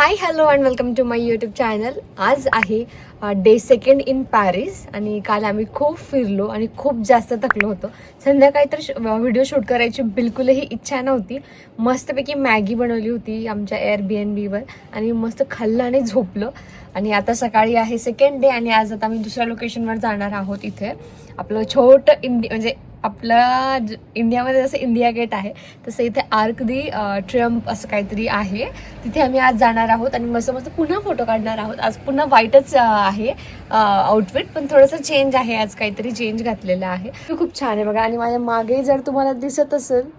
Hi hello and welcome to my YouTube channel आज आहे day second in Paris आणि काल आम्ही खूप फिरलो आणि खूप जास्त थकलो होतो. संध्याकाळी तर व्हिडिओ शूट करायची बिलकुलही इच्छा नव्हती. मस्तपैकी मॅगी बनवली होती आमच्या एअर बी एन बीवर आणि मस्त खाल्लं आणि झोपलं. आणि आता सकाळी आहे सेकंड डे आणि आज आता आम्ही दुसऱ्या लोकेशनवर जाणार आहोत इथे. आपलं छोटं इंडि म्हणजे आपलं ज- इंडियामध्ये जसं इंडिया गेट आहे तसं इथे आर्क दी ट्रम्प असं काहीतरी आहे. तिथे आम्ही आज जाणार आहोत आणि मस्त मस्त पुन्हा फोटो काढणार आहोत. आज पुन्हा व्हाईटच आहे आउटफिट पण थोडंसं चेंज आहे आज काहीतरी चेंज घातलेलं आहे. खूप छान आहे बघा. आणि माझ्या मागे जर तुम्हाला दिसत असेल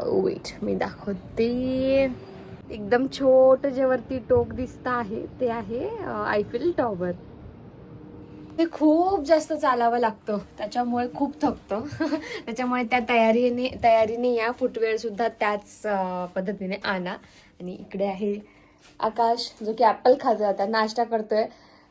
वेट मी दाखवते. एकदम छोट जे वरती टोक दिसतं आहे ते आहे आयफिल टॉवर ते खूप जास्त चालावं लागतं. त्याच्यामुळे खूप थकतं. त्याच्यामुळे त्या तयारीने तयारीने या फुटवेअर सुद्धा त्याच पद्धतीने आणा. आणि इकडे आहे आकाश जो की ॲपल खातो आता नाश्ता करतोय.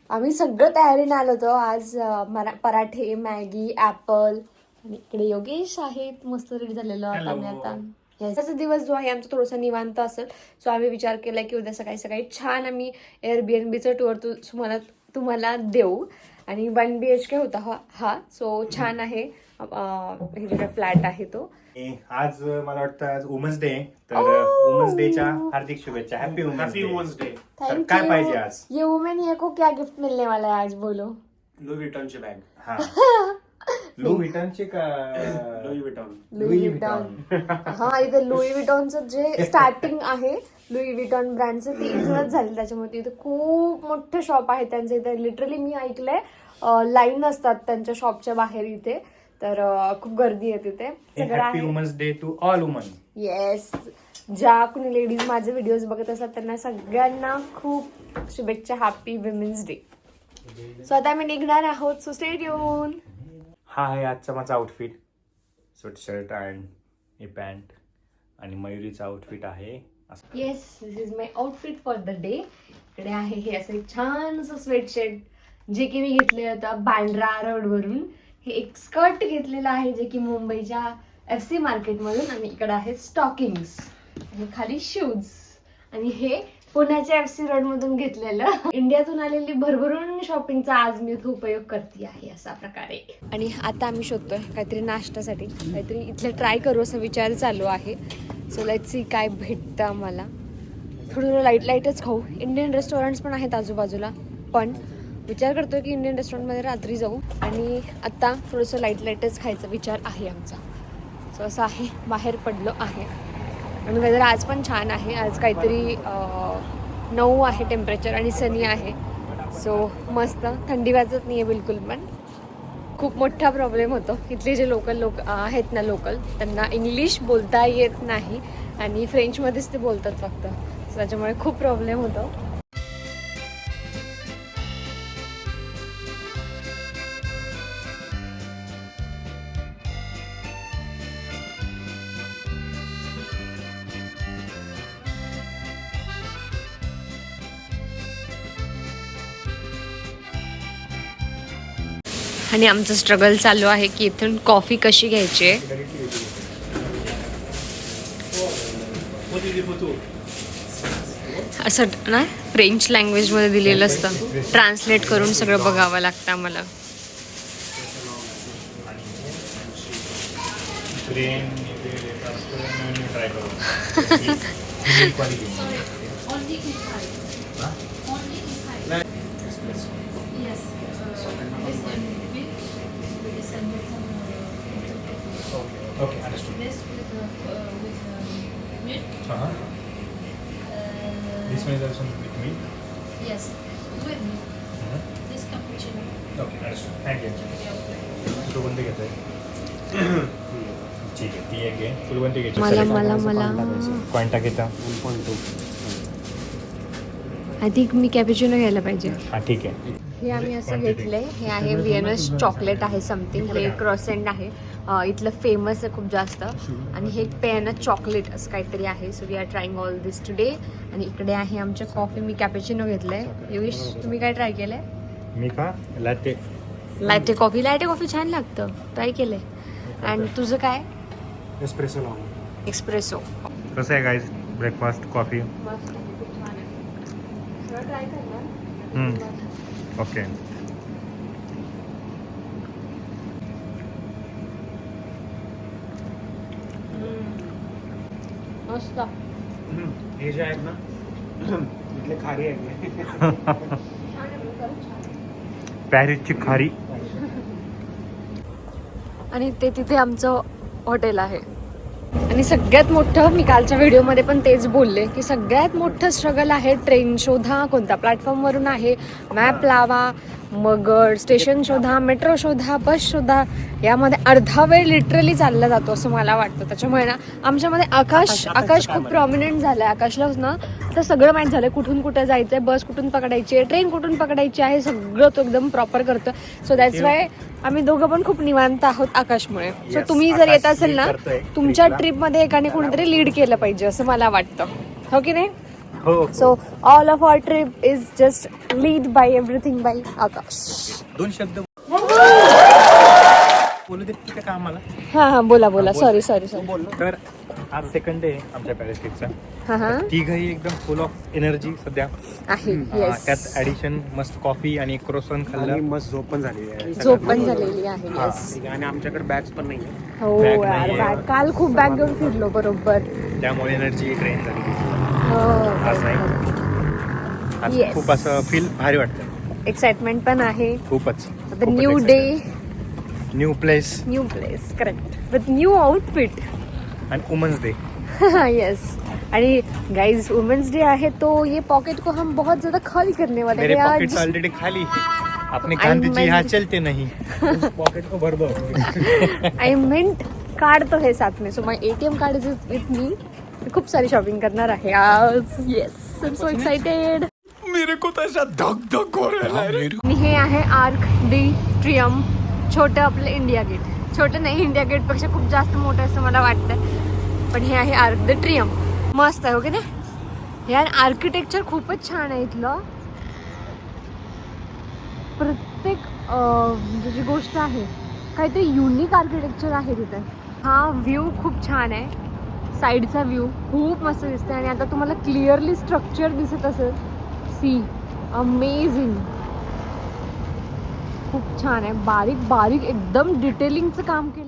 आम्ही सगळं तयारीने आलो होतो. आज मरा पराठे मॅगी ॲपल आणि इकडे योगेश आहेत. मस्त रेडी झालेलो. आम्ही आता याचा दिवस जो आहे आमचा थोडासा निवांत असेल. सो आम्ही विचार केला की उद्या सकाळी सकाळी छान आम्ही एअरबीएनबीचं टूर तू तुम्हाला तुम्हाला देऊ. आणि वन बी एच के होता हा हा. सो छान आहे. हे जे फ्लॅट आहे तो. आज मला वाटतं आज वुमन्स डे तर Oh. वुमन्स डेच्या हार्दिक शुभेच्छा. हॅपी वुमन्स डे तर काय. पाहिजे आज? ये वुमेन ये को क्या गिफ्ट मिलने वाला है आज बोलो. लुई विटॉन ची बॅग हा लू का लुई विटॉन लुई विटॉन हा इथे लुई विटॉनचं जे स्टार्टिंग आहे लुई विटॉन ब्रँडचं ते इथूनच झालं. त्याच्यामुळे इथे खूप मोठं शॉप आहे त्यांचं. इथे लिटरली मी ऐकलंय लाईन असतात त्यांच्या शॉपच्या बाहेर इथे. तर खूप गर्दी आहे तिथे. सगळं हॅपी आहे. Women's day to all women yes ज्या कोणी लेडीज माझे व्हिडिओज बघत असतात त्यांना सगळ्यांना खूप शुभेच्छा. हॅपी विमेन्स डे सो आता आम्ही निघणार आहोत. सो स्टेट येऊन हा आहे आजचा माझा आउटफिट स्वेट शर्ट अँड हे पॅन्ट आणि मयुरीचा आउटफिट आहे. असं yes this is my outfit for the day इकडे आहे हे असं एक छान असं स्वेटशर्ट जे की मी घेतले होतं बांद्रा रोडवरून. हे एक स्कर्ट घेतलेलं आहे जे की मुंबईच्या एफ सी मार्केटमधून आणि इकडे आहे स्टॉकिंग्स आणि खाली शूज आणि हे पुण्याच्या एफ सी रोडमधून घेतलेलं. इंडियातून आलेली भरभरून शॉपिंगचा आज मी उपयोग करते आहे अशा प्रकारे. आणि आता आम्ही शोधतोय काहीतरी नाश्त्यासाठी. काहीतरी इथलं ट्राय करू असा विचार चालू आहे. सो लेट सी काय भेटतं आम्हाला. थोडं थोडं लाइट लाईटच खाऊ. इंडियन रेस्टॉरंट्स पण आहेत आजूबाजूला. पण विचार करतोय की इंडियन रेस्टॉरंटमध्ये रात्री जाऊ. आणि आत्ता थोडंसं लाइट लाईटच खायचा विचार आहे आमचा. सो असं आहे बाहेर पडलो आहे. आणि वेदर आज पण छान आहे. आज काहीतरी नऊ आहे टेम्परेचर आणि सनी आहे. सो मस्त. थंडी वाजत नाही आहे बिलकुल पण. खूप मोठा प्रॉब्लेम होतो. इथले जे लोकल लोक आहेत ना लोकल त्यांना इंग्लिश बोलता येत नाही. आणि फ्रेंचमध्येच ते बोलतात फक्त. सो त्याच्यामुळे खूप प्रॉब्लेम होतो. आणि आमचं स्ट्रगल चालू आहे की इथून कॉफी कशी घ्यायची? आहे असं ना फ्रेंच लँग्वेजमध्ये दिलेलं असतं. ट्रान्सलेट करून सगळं बघावं लागतं आम्हाला. This one is also with me. Yes, with milk. Uh-huh. This cappuccino. तू कोणती घेत आहे ठीक आहे ती एक घे घ्यायची मला मला मला घेता आय थिंक मी कॅपेचिनो घ्यायला पाहिजे. हाँ ठीक आहे हे आम्ही असं घेतलंय. हे आहे व्हिएनस चॉकलेट आहे समथिंग हे क्रॉसेंट आहे. इथलं फेमस आहे खूप जास्त. आणि हे पेन चॉकलेट असं काहीतरी आहे. So we are trying all this today आणि इकडे आहे आमच्या कॉफी मी कॅपेचिनो घेतलंय. योगेश तुम्ही काय ट्राय केलंय? मी का? Latte latte coffee latte coffee छान लागतं. ट्राय केलंय. अँड तुझं काय? एस्प्रेसो लावून. एक्सप्रेसो कसं आहे गाईज ब्रेकफास्ट कॉफी. ओके मस्त. हे जे आहेत ना इथले खारी आहेत. पॅरिसची खारी. आणि ते तिथे आमचं हॉटेल आहे. आणि सगळ्यात मोठं मी कालच्या व्हिडिओमध्ये पण तेच बोलले की सगळ्यात मोठं स्ट्रगल आहे ट्रेन शोधा कोणत्या प्लॅटफॉर्मवरून आहे मॅप लावा मग स्टेशन शोधा मेट्रो शोधा बस शोधा यामध्ये अर्धा वेळ लिटरली चालला जातो असं मला वाटतं. त्याच्यामुळे ना आमच्यामध्ये आकाश आकाश- खूप आहे. प्रॉमिनंट झालंय. आकाशला ना तर सगळं माहीत झालंय कुठून कुठं जायचंय बस कुठून पकडायची आहे ट्रेन कुठून पकडायची आहे सगळं तो एकदम प्रॉपर करतो सो दॅट्स वाय आम्ही दोघं पण खूप निवांत आहोत आकाशमुळे. सो Yes, तुम्ही जर येत असेल ना तुमच्या trip ला. ट्रिपमध्ये एकाने कोणीतरी लीड केलं पाहिजे असं मला वाटतं. हो की नाही? हो. So all of our trip is just lead by everything by Akash दोन शब्द हा हा बोला बोला. बोल. सॉरी सॉरी सॉरी तर आज सेकंड डे आमच्या पॅरिस ट्रिपचा हा हा. तिघही एकदम फुल ऑफ एनर्जी सध्या. आहे त्यात ऍडिशन मस्त कॉफी आणि क्रोसन आणि खाल्लं मस्त झोप पण झालेली आहे. झोप पण झालेली आहे. येस आणि आमच्याकडे बॅग्स पण नाही हो. काल खूप बॅग घेऊन फिरलो बरोबर. त्यामुळे एनर्जी ट्रेन झाली. हो. आज नाही. आज Yes. खूप असं फील भारी वाटतं. एक्साइटमेंट पण आहे. खूपच. The new day new place new place correct with new outfit आणि वुमन्स डे यस आणि गाइस वुमेन्स डे है तो ये पॉकेट को हम बहुत ज़्यादा खाली करने वाले मेरे हैं आज ऑलरेडी खाली है। अपने गांधी जी यहाँ चलते नहीं। पॉकेट को भर दो। आई मेंट कार्ड तो है साथ में। So my ATM card is with me खूप सारी शॉपिंग करणार आहे आज yes I am so excited मेरे को तो ऐसा धक धक हो रहा है। आणि हे आहे आर्क डी ट्रियम छोटं आपलं इंडिया गेट छोटं नाही इंडिया गेटपेक्षा खूप जास्त मोठं असं मला वाटतं पण हे आहे आर्क द ट्रियम मस्त आहे हो ओके ना नाही? यार आर्किटेक्चर खूपच छान आहे इथलं. प्रत्येक म्हणजे जी गोष्ट आहे काहीतरी युनिक आर्किटेक्चर आहे तिथे. हा व्ह्यू खूप छान आहे. साईडचा व्ह्यू खूप मस्त दिसते आणि आता तुम्हाला क्लिअरली स्ट्रक्चर दिसत असेल. सी अमेझिंग खूप छान आहे. बारीक बारीक एकदम डिटेलिंगचं काम केलं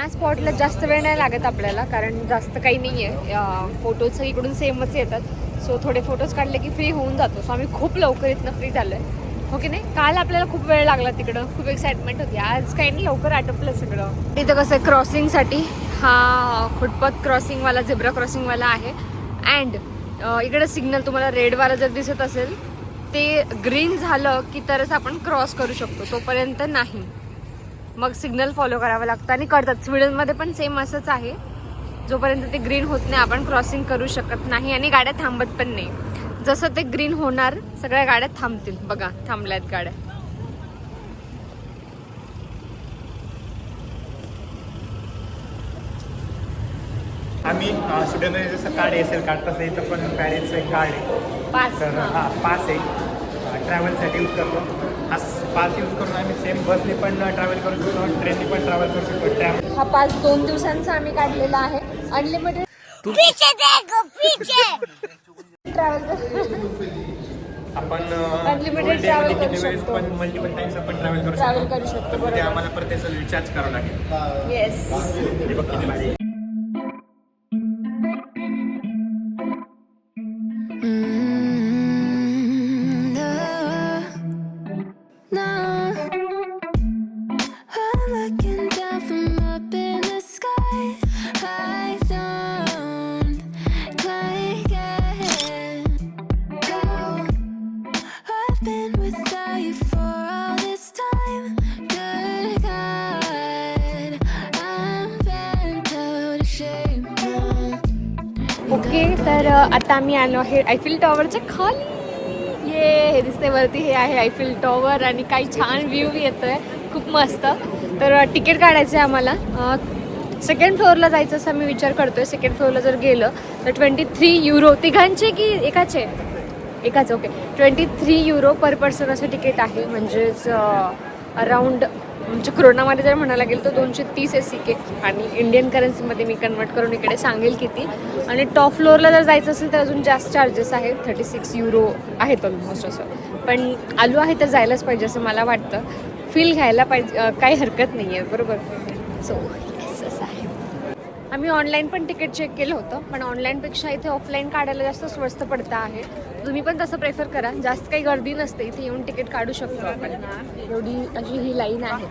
या स्पॉटला जास्त वेळ नाही लागत आपल्याला कारण जास्त काही नाही आहे फोटोज इकडून सेमच येतात. सो थोडे फोटोज काढले की फ्री होऊन जातो. सो आम्ही खूप लवकर इथनं फ्री झालो आहे हो की नाही? काल आपल्याला खूप वेळ लागला तिकडं. खूप एक्साइटमेंट होती. आज काही नाही लवकर आटपलं सगळं. इथं कसं आहे क्रॉसिंगसाठी हा फुटपाथ क्रॉसिंगवाला झेब्रा क्रॉसिंगवाला आहे. अँड इकडं सिग्नल तुम्हाला रेडवाला जर दिसत असेल ते ग्रीन झालं की तरच आपण क्रॉस करू शकतो. तोपर्यंत नाही. मग सिग्नल फॉलो करावं लागतं आणि करतात स्वीडनमध्ये पण सेम असंच आहे. जोपर्यंत ते ग्रीन होत नाही आपण क्रॉसिंग करू शकत नाही आणि गाड्या थांबत पण नाही. जसं ते ग्रीन होणार सगळ्या गाड्या थांबतील. बघा थांबल्यात गाड्या. आम्ही स्टुडिओमध्ये जसं कार्ड एस कार्ड तसं इथं पण पॅरिसचं एक कार्ड आहे. पाच तर हा. पास आहे. ट्रॅव्हलसाठी यूज करतो. पास यूज करून आम्ही सेम बसने पण ट्रॅव्हल करू शकतो ट्रेनने पण ट्रॅव्हल करू शकतो ट्रॅव्हल हा पाच दोन दिवसांचा आम्ही काढलेला आहे. अनलिमिटेड ट्रॅव्हल आपण Unlimited travel करू किती वेळेस शकतो. पण मल्टिपल टाइम्स आपण ट्रॅव्हल करू ट्रॅव्हल शकतो. करू शकतो आम्हाला परत त्याचं रिचार्ज करावं लागेल. येस आता आम्ही आलो आहे आयफिल टॉवरच्या खाली. ये हे दिसते वरती हे आहे आयफिल टॉवर आणि काही छान व्ह्यू आहे खूप मस्त. तर तिकीट काढायचं आहे आम्हाला. सेकंड फ्लोअरला जायचं असं मी विचार करतोय. सेकंड फ्लोअरला जर गेलं तर ट्वेंटी थ्री युरो तिघांचे की एकाचे? एकाच okay twenty three euro per person असं तिकीट आहे. म्हणजेच अराऊंड म्हणजे कोरोनामध्ये जर म्हणायला गेलं तर दोनशे तीस आहे के आणि इंडियन करन्सीमध्ये मी कन्वर्ट करून इकडे सांगेल किती. आणि टॉप फ्लोअरला जर जायचं असेल तर अजून जास्त चार्जेस आहेत. थर्टी सिक्स युरो आहेत ऑलमोस्ट असं. पण आलो आहे तर जायलाच पाहिजे असं मला वाटतं. फील घ्यायला पाहिजे काही हरकत नाही आहे बरोबर? सो आम्ही ऑनलाईन पण तिकीट चेक केलं होतं पण ऑनलाईनपेक्षा इथे ऑफलाईन काढायला जास्त स्वस्त पडतं आहे. तुम्ही पण तसं प्रेफर करा. जास्त काही गर्दी नसते इथे येऊन तिकीट काढू शकतो आपण. एवढी अशी ही लाईन आहे.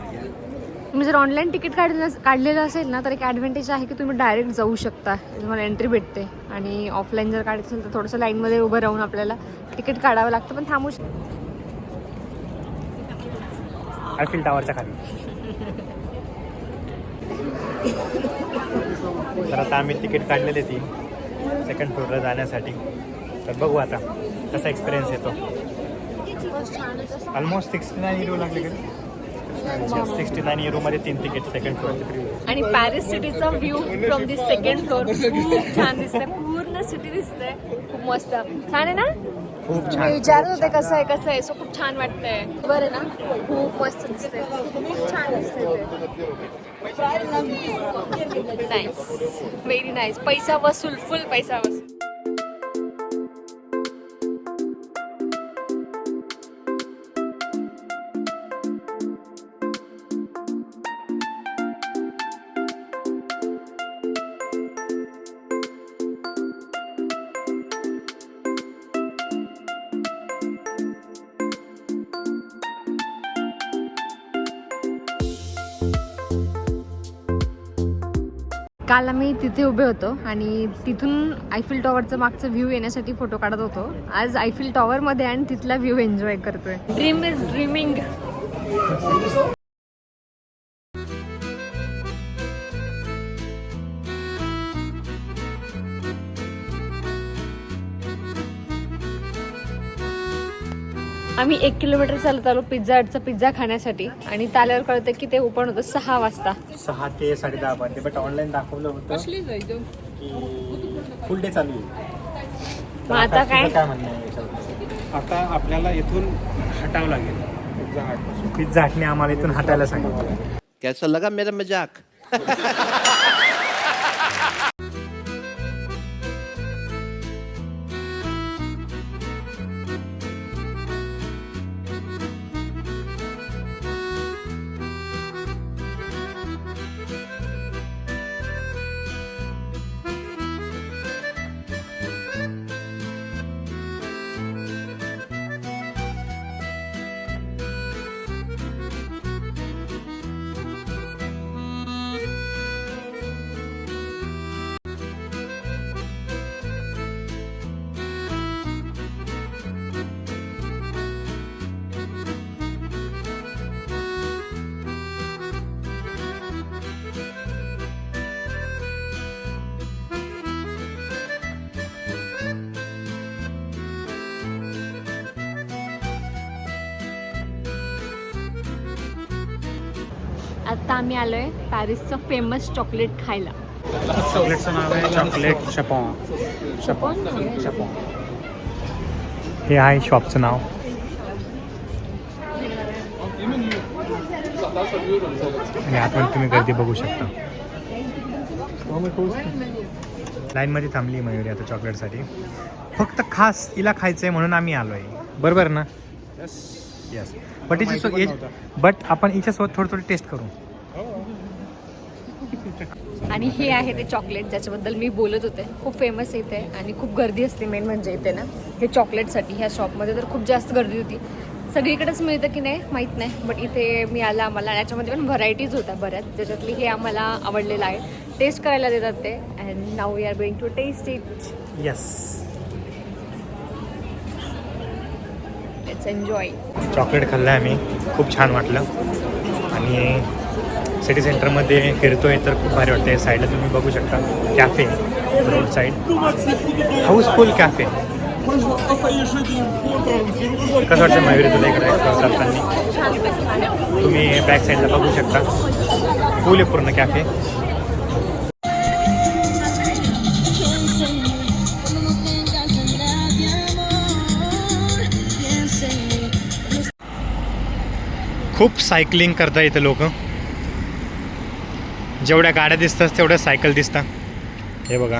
तुम्ही जर ऑनलाईन तिकीट काढलेलं काढलेलं असेल ना तर एक ॲडव्हान्टेज आहे की तुम्ही डायरेक्ट जाऊ शकता. तुम्हाला एंट्री भेटते. आणि ऑफलाईन जर काढायचं असेल तर थोडंसं लाईनमध्ये उभं राहून आपल्याला तिकीट काढावं लागतं पण थांबू शकतो टावरच्या खाली. तर आता आम्ही तिकीट काढलेली ती सेकंड फ्लोअरला जाण्यासाठी. तर बघू आता कसा एक्सपिरियन्स येतो. ऑलमोस्ट सिक्स्टी नाईन युरो लागले का? सिक्स्टी नाईन युरोमध्ये तीन तिकीट सेकंड फ्लोअर आणि Paris सिटीचा view from this second floor खूप छान दिसतंय. पूर्ण सिटी दिसतंय. खूप मस्त. छान आहे ना? खूप छान. विचारत होते कसं आहे कसं आहे. सो खूप छान वाटतंय. बरं ना? खूप मस्त दिसतंय. खूप छान दिसतंय नाईस व्हेरी नाईस पैसा वसूल फुल पैसा वसूल. काल आम्ही तिथे उभे होतो आणि तिथून आयफिल टॉवरचं मागचं व्ह्यू येण्यासाठी फोटो काढत होतो. आज आयफिल टॉवरमध्ये आणि तिथला व्ह्यू एन्जॉय करतोय. ड्रीम इज ड्रीमिंग आम्ही एक किलोमीटर चालत आलो पिझ्झा हटचा पिझ्झा खाण्यासाठी. आणि त्याल्यावर कळतं की ते ओपन होतं सहा वाजता. सहा ते साडे दहा पर्यंत बट ऑनलाईन दाखवलं होतं की फुल डे चालू मग आता काय? काय म्हणणं आता आपल्याला इथून हटावं लागेल. पिझ्झा पिझ्झा हटने आम्हाला इथून हटायला सांगितलं कैसा लगा मेरा मजाक? आता आम्ही आलोय पॅरिसचं फेमस चॉकलेट खायला. चॉकलेटचं नाव आहे चॉकलेट शपॉन शपॉन शपॉन हे आहे शॉपचं नाव. आणि आतमध्ये तुम्ही गर्दी बघू शकता. लाईनमध्ये थांबली मयुरी आता चॉकलेटसाठी. फक्त खास तिला खायचं आहे म्हणून आम्ही आलो आहे बरोबर ना? येस बट पण बट आपण हिच्यासोबत थोडी थोडी टेस्ट करू. आणि हे आहे ते चॉकलेट ज्याच्याबद्दल मी बोलत होते. खूप फेमस इथे आणि खूप गर्दी असते मेन म्हणजे इथे ना. हे चॉकलेटसाठी ह्या शॉपमध्ये तर खूप जास्त गर्दी होती. सगळीकडेच मिळतं की नाही माहीत नाही. बट इथे मी आला आम्हाला याच्यामध्ये पण व्हरायटीज होत्या बऱ्याच. ज्याच्यातली हे आम्हाला आवडलेलं आहे. टेस्ट करायला देतात ते. And now we are going to test it yes let's enjoy chocolate खाल्लं आम्ही. खूप छान वाटलं. आणि सिटी सेंटरमध्ये फिरतोय तर खूप भारी वाटते साईडला तुम्ही बघू शकता. Cafe road side housefull cafe कसं वाटतं मयुरी तुला इकडे? करताना तुम्ही बॅक साईडला बघू शकता. फुल आहे पूर्ण कॅफे खूप सायकलिंग करता इथं लोक. जेवढ्या गाड्या दिसतात तेवढ्या सायकल दिसतात हे बघा.